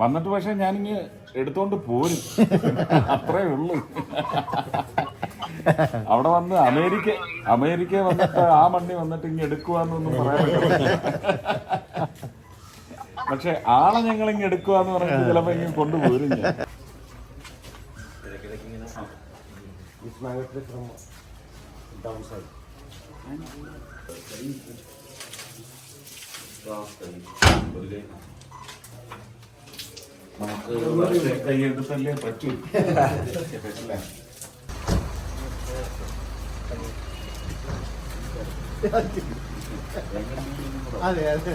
വന്നിട്ട് പക്ഷെ ഞാനിങ്ങ് എടുത്തോണ്ട് പോരും. അത്രേ ഉള്ളൂ. അവിടെ വന്ന് അമേരിക്ക അമേരിക്ക വന്നിട്ട് ആ മണ്ണി വന്നിട്ട് ഇങ്ങ് എടുക്കുവാന്നൊന്നും പറയാൻ പറ്റില്ല പക്ഷെ ആളെ ഞങ്ങൾ ഇങ്ങ് എടുക്കുവാന്ന് പറഞ്ഞിട്ട് ചിലപ്പോ ഇങ്ങനെ കൊണ്ടുപോരും ഞാൻ. From downside. നമുക്ക് വെറുതെ കൈയെടുത്തല്ലേ പറ്റൂ പറ്റില്ല അതെ അതെ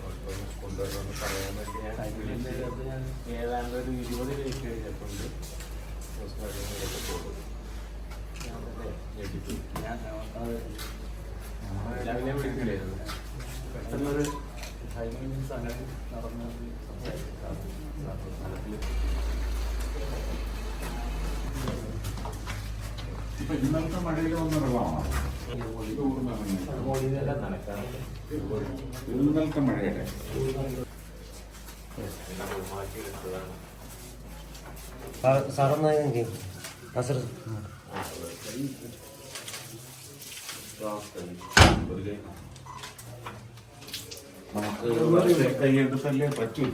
migratory പറയാൻ downside. ഞാൻ ഏതാണ്ട് ഒരു ഇരുപത് ഞാൻ അങ്ങനെ നടന്ന് സംസാരിച്ചു ഇപ്പൊ ഇന്നത്തെ മഴയിൽ വന്ന ഇന്നലത്തെ മഴയുടെ സാറൊന്ന് നസർ നമുക്ക് കൈയെടുത്തല്ലേ പറ്റൂ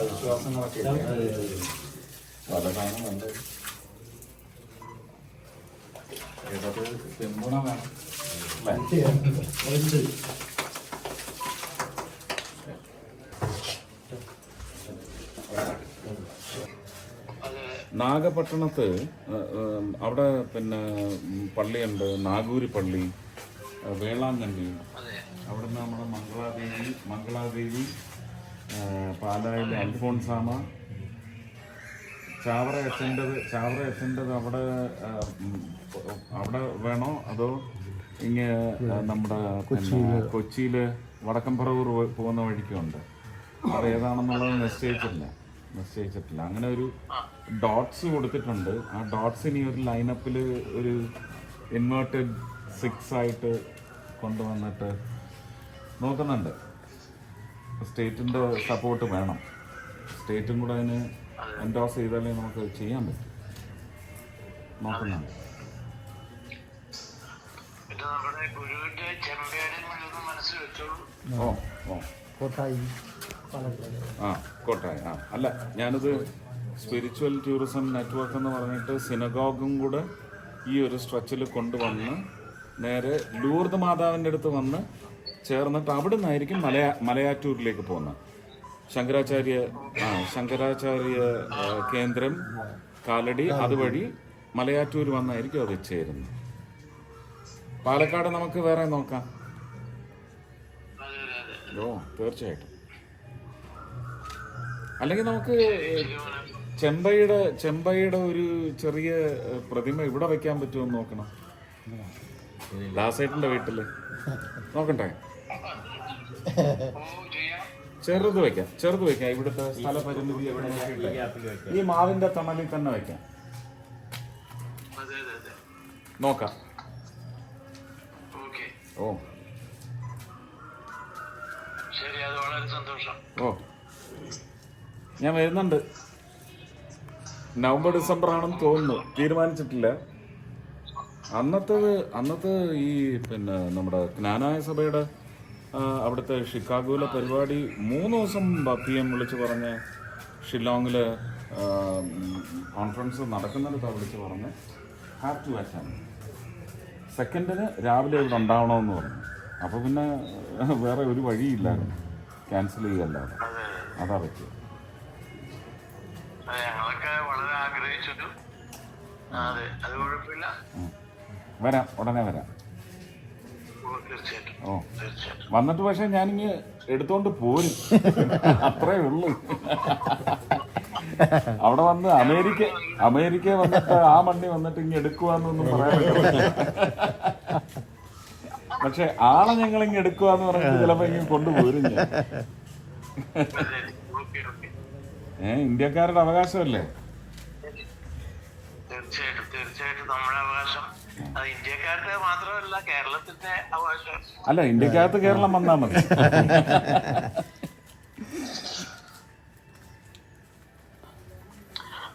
വിശ്വാസങ്ങളൊക്കെ ഇല്ലേ? അതൊക്കെയാണ് നല്ലത് ഏതത് തെമ്പുണ വേണം. നാഗപട്ടണത്ത് അവിടെ പിന്നെ പള്ളിയുണ്ട്. നാഗൂരി പള്ളി വേളാങ്കണ്ണി. അവിടുന്ന് നമ്മുടെ മംഗളാദേവി മംഗളാദേവി പാലായിലെ അൽഫോൺസാമ ചാവറ എത്തേണ്ടത് ചാവറ എത്തേണ്ടത് അവിടെ അവിടെ വേണോ? അതോ ഇങ്ങ നമ്മുടെ കൊച്ചിയിൽ കൊച്ചിയിൽ വടക്കംപറവൂർ പോകുന്ന വഴിക്കുണ്ട്. അത് ഏതാണെന്നുള്ളത് നിശ്ചയിച്ചില്ല നിശ്ചയിച്ചിട്ടില്ല. അങ്ങനെ ഒരു ഡോട്ട്സ് കൊടുത്തിട്ടുണ്ട്. ആ ഡോട്ട്സ് ഇനി ഒരു ലൈനപ്പിൽ ഒരു ഇൻവേർട്ടഡ് സിക്സ് ആയിട്ട് കൊണ്ടുവന്നിട്ട് നോക്കുന്നുണ്ട്. സ്റ്റേറ്റിന്റെ സപ്പോർട്ട് വേണം. സ്റ്റേറ്റും കൂടെ അതിന് എൻഡോസ് ചെയ്താലേ നമുക്ക് ചെയ്യാൻ പറ്റും. നോക്കുന്നുണ്ട്. ഓ ഓ. കോട്ടായി ആ കോട്ടായി ആ. അല്ല ഞാനിത് സ്പിരിച്വൽ ടൂറിസം നെറ്റ്വർക്ക് എന്ന് പറഞ്ഞിട്ട് സിനഗോഗും കൂടെ ഈ ഒരു സ്ട്രെച്ചിൽ കൊണ്ടുവന്ന് നേരെ ലൂർദ് മാതാവിന്റെ അടുത്ത് വന്ന് ചേർന്നിട്ട് അവിടെ നിന്നായിരിക്കും മലയാ മലയാറ്റൂരിലേക്ക് പോകുന്നത്. ശങ്കരാചാര്യ ആ ശങ്കരാചാര്യ കേന്ദ്രം കാലടി അതുവഴി മലയാറ്റൂർ വന്നായിരിക്കും അത് ചേരുന്നത്. പാലക്കാട് നമുക്ക് വേറെ നോക്കാം. ഓ തീർച്ചയായിട്ടും. അല്ലെങ്കിൽ നമുക്ക് ചെമ്പയുടെ ചെമ്പയുടെ ഒരു ചെറിയ പ്രതിമ ഇവിടെ വെക്കാൻ പറ്റുമോ എന്ന് നോക്കണം. ദാസേട്ടന്റെ വീട്ടിൽ. നോക്കണ്ടേ ചെറുത് വെക്കാം ചെറുത് വെക്കാം. ഇവിടുത്തെ സ്ഥല പരിമിതി നോക്കിയിട്ട്. ഈ മാവിന്റെ തണലിൽ തന്നെ വെക്കാം. നോക്കാം. ഓ. ഓ. ഞാൻ വരുന്നുണ്ട്. നവംബർ ഡിസംബർ ആണെന്ന് തോന്നുന്നു. തീരുമാനിച്ചിട്ടില്ല. അന്നത്തേത് അന്നത്തെ ഈ പിന്നെ നമ്മുടെ ജ്ഞാനായ സഭയുടെ അവിടുത്തെ ഷിക്കാഗോയിലെ പരിപാടി മൂന്ന് ദിവസം പി എം വിളിച്ച് പറഞ്ഞ് ഷില്ലോങ്ങിൽ കോൺഫറൻസ് നടക്കുന്നിടത്താണ് വിളിച്ച് പറഞ്ഞ് ഹാവ് ടു അറ്റൻഡ് സെക്കൻഡിന് രാവിലെ ഇവിടെ ഉണ്ടാവണമെന്ന് പറഞ്ഞു. അപ്പോൾ പിന്നെ വേറെ ഒരു വഴിയില്ലായിരുന്നു. ക്യാൻസൽ ചെയ്യല്ലാതെ. അതാ പറ്റിയത് ഞങ്ങളൊക്കെ വളരെ ആഗ്രഹിച്ചിട്ടു. അതെ അത് കുഴപ്പമില്ല. വരാം ഉടനെ വരാം. ഓ, വന്നിട്ട് പക്ഷെ ഞാനിങ്ങ് എടുത്തോണ്ട് പോരും. അത്രേ ഉള്ളൂ. അവിടെ വന്ന് അമേരിക്ക അമേരിക്ക വന്നിട്ട് ആ മണ്ണി വന്നിട്ട് ഇങ്ങ് എടുക്കുവാന്നൊന്നും പറയാൻ പക്ഷെ ആളെ ഞങ്ങൾ ഇങ്ങ് എടുക്കുവാന്ന് പറഞ്ഞിട്ട് ചിലപ്പോ ഇങ്ങ് കൊണ്ടുപോരും ഞാൻ. ഏ ഇന്ത്യക്കാരുടെ അവകാശമല്ലേ? തീർച്ചയായിട്ടും തീർച്ചയായിട്ടും. നമ്മുടെ അവകാശം അല്ല ഇന്ത്യക്കകത്ത് കേരളം വന്നാ മതി.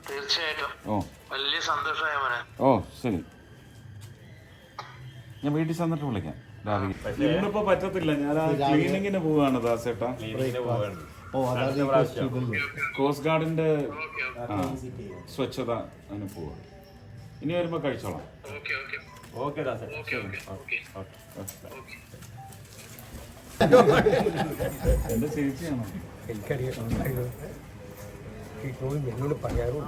തീർച്ചയായിട്ടും. വലിയ സന്തോഷമായ ഓ ശരി. ഞാൻ വീട്ടിൽ ചെന്നിട്ട് വിളിക്കാം. രാവിലെ ഇന്നിപ്പോ പറ്റത്തില്ല. ഞാൻ ആ ക്ലീനിങ്ങിന് പോവാണ് ദാസേട്ടാ. കോസ്റ്റ് ഗാർഡിന്റെ സ്വച്ഛത അതിന് പോവാ ഇനി വരുമ്പോ കഴിച്ചോളാം. ഓക്കെ ഓക്കെ ഓക്കെ ദാസേ എന്താ ചേച്ചിയാണോ എനിക്കറിയാം. എന്നോട് പറയാറുള്ളൂ